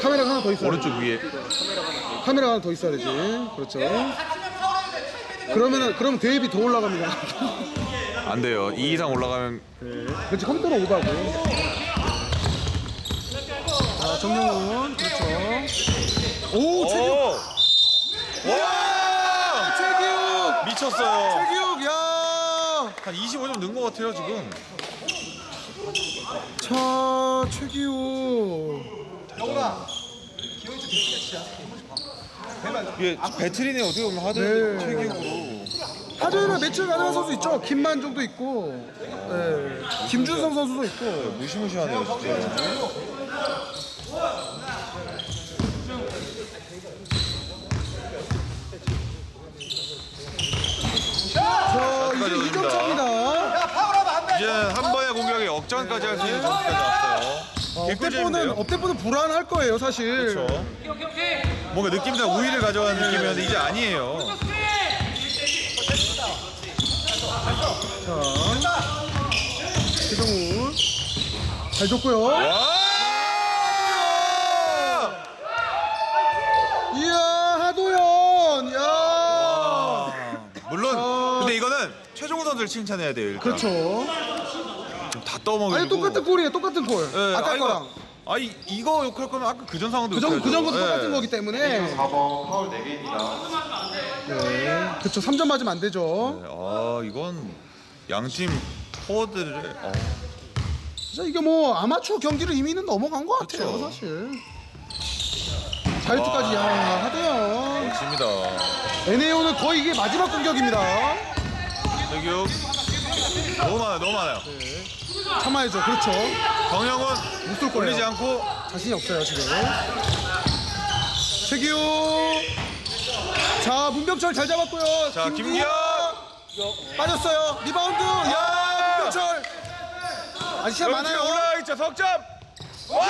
카메라가 하나 더 있어야 오른쪽 위에 카메라가 하나 더 있어야 되지. 그렇죠. 그러면은 그럼 대입이 더 올라갑니다. 안 돼요. 2 이상 올라가면 그렇지 컴퓨터로 오바고. 자 정영훈 그렇죠. 오 최기욱 오! 와! 최기욱 미쳤어요. 최기욱 야. 한 25점 넣은 것 같아요 지금. 자 최기욱. 이게 배틀이네 어떻게 보면 하드 네. 최기욱으로. 하드는 매치 가능한 선수 있죠. 김만종도 있고, 네. 김준성 선수도 있고. 무시무시하네요 진짜. 자 이제 여기까지 2점 차입니다. 이제 한 번의 공격에 역전까지 할 수 있는 점수까지 왔어요. 업대포는? 업대포는 불안할 거예요 사실. 그렇죠. 뭔가 느낌상 우위를 가져가는 느낌이었는데 이제 아니에요. 자 최정훈 잘 줬고요. 와! 이야 하도현 야 물론 근데 이거는 최종호 선수를 칭찬해야 돼요. 일단. 그렇죠. 다 떠먹이고. 아니 똑같은 골이에요 똑같은 골. 예, 아까 아, 이거- 거랑 아 이, 이거 욕할 거면 아까 그전 상황도 그전 욕해야죠. 그전 것도 예. 똑같은 거기 때문에. 4번 파울 4개입니다. 네. 그렇죠 3점 맞으면 안 되죠. 네, 아 이건 양팀 포워드를 어, 진짜 이게 뭐 아마추어 경기를 이미는 넘어간 것 같아요 그렇죠. 사실. 자유투까지 야 하도현. 집니다. NAO는 거의 이게 마지막 공격입니다. 대규 너무 많아요, 너무 많아요. 참아야죠. 그렇죠. 정영은 못쏠 걸리지 거예요. 않고 자신이 없어요 지금. 최기호. 자 문병철 잘 잡았고요. 자, 김기현. 빠졌어요. 리바운드. 야 문병철. 아직 시간 많아요. 올라가 있죠, 석점. 와!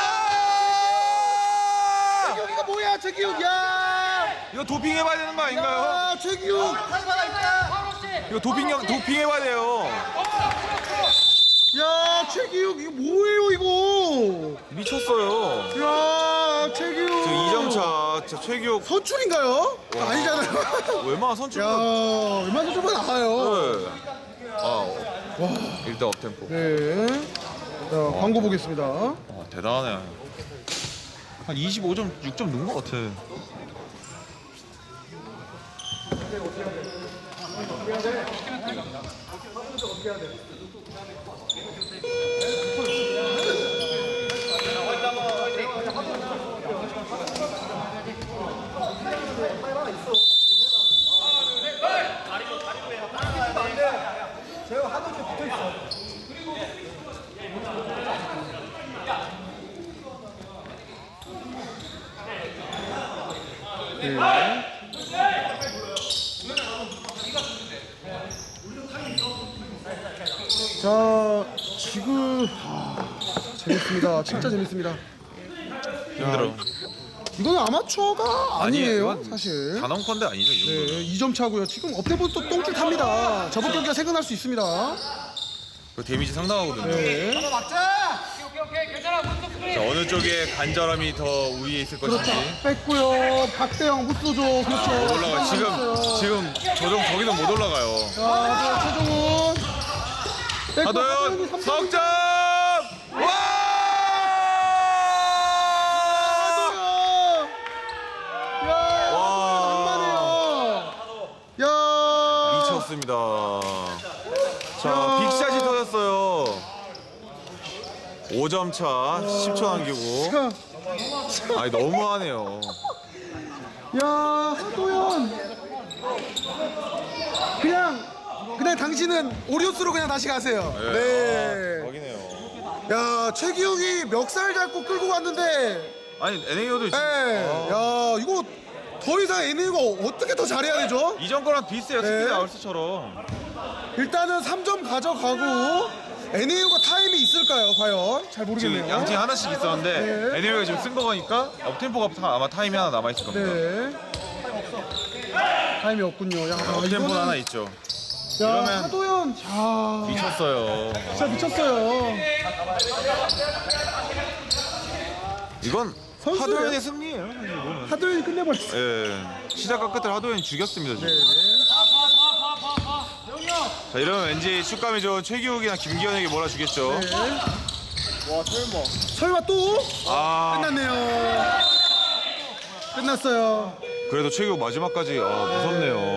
최기욱이가 뭐야 최기욱. 야. 이거 도핑 해봐야 되는 거 아닌가요? 야 최기욱. 이거 도핑 도핑 해봐야 돼요. 야 최기욱 이거 뭐예요 이거. 미쳤어요. 야 최기욱. 지금 2점 차, 진짜 최규 선출인가요? 아니잖아요. 웬만한 선출. 야 얼마 선출만 나와요. 네. 아, 와. 일단 업템포. 네. 자 광고 보겠습니다. 아, 대단하네. 한 25점, 6점 넣은 것 같아. 네. 자 지금 아, 재밌습니다. 진짜 재밌습니다. 힘들어. 이거는 아마추어가 아니에요, 이건 사실. 단원컨대 아니죠, 이 정도는. 네, 2점 차고요. 지금 업데이트 또 똥줄 탑니다. 저번 경기가 생각날 수 있습니다. 그 데미지 상당하거든요. 네. 오케이 오케이 괜찮아 문석 스크린 자, 어느 쪽에 간절함이 더 우위에 있을 그렇죠. 것인지. 뺐고요. 박대영 무스조 그렇죠. 못 올라가요. 지금, 있어요. 지금 조정 저기도 못 올라가요. 자, 최종훈. 뺐고 하도현. 석점! 와! 야, 와. 야, 야, 미쳤습니다. 자, 빅샷이 터졌어요. 5점 차, 10초 남기고. 야, 아니, 너무하네요. 야, 하도현. 그냥, 그냥 당신은 오리오스로 그냥 다시 가세요. 네. 여기네요. 야, 최기욱이 멱살 잡고 끌고 갔는데, 아니, NAO도 네. 지금 야, 이거 더 이상 NA가 어떻게 더 잘해야 되죠? 이전 거랑 비슷해요. 네. 스피드 아울스처럼. 일단은 3점 가져가고, NA가 타임이 있을까요, 과연? 잘 모르겠네요. 지금 양팀 하나씩 있었는데 네. NAO가 지금 쓴 거 보니까 업템포가 타- 아마 타임이 하나 남아 있을 겁니다. 네. 타임이 없군요. 야, 업템포 이거는- 하나 있죠. 야, 이러면- 하도현, 야, 미쳤어요. 진짜 미쳤어요. 이건 선수 하도현의 승리예요. 사실 이거는. 하도현이 끝내버렸어. 예. 시작과 끝을 하도현이 죽였습니다. 지금. 네. 자 이러면 왠지 축감이 좋은 최기욱이나 김기현에게 몰아주겠죠. 네. 설마 또 아 끝났네요. 끝났어요. 그래도 최기욱 마지막까지 아, 무섭네요.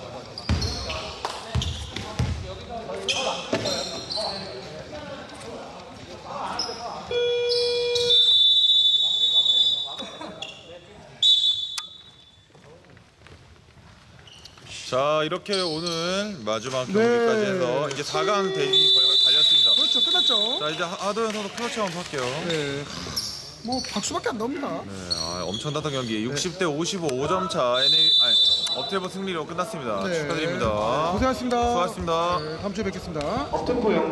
자 이렇게 오늘 마지막 네. 경기까지 해서 이제 4강 대진이 거의 달렸습니다. 그렇죠, 끝났죠. 자 이제 하- 하도현 선수 클러치 한번 할게요. 네. 뭐 박수밖에 안 나옵니다. 네, 아, 엄청났던 경기 60대 55 5점 차 NA 아니 업테이버 승리로 끝났습니다. 네. 축하드립니다. 고생하셨습니다. 수고하셨습니다. 네, 다음 주에 뵙겠습니다. 업템포 영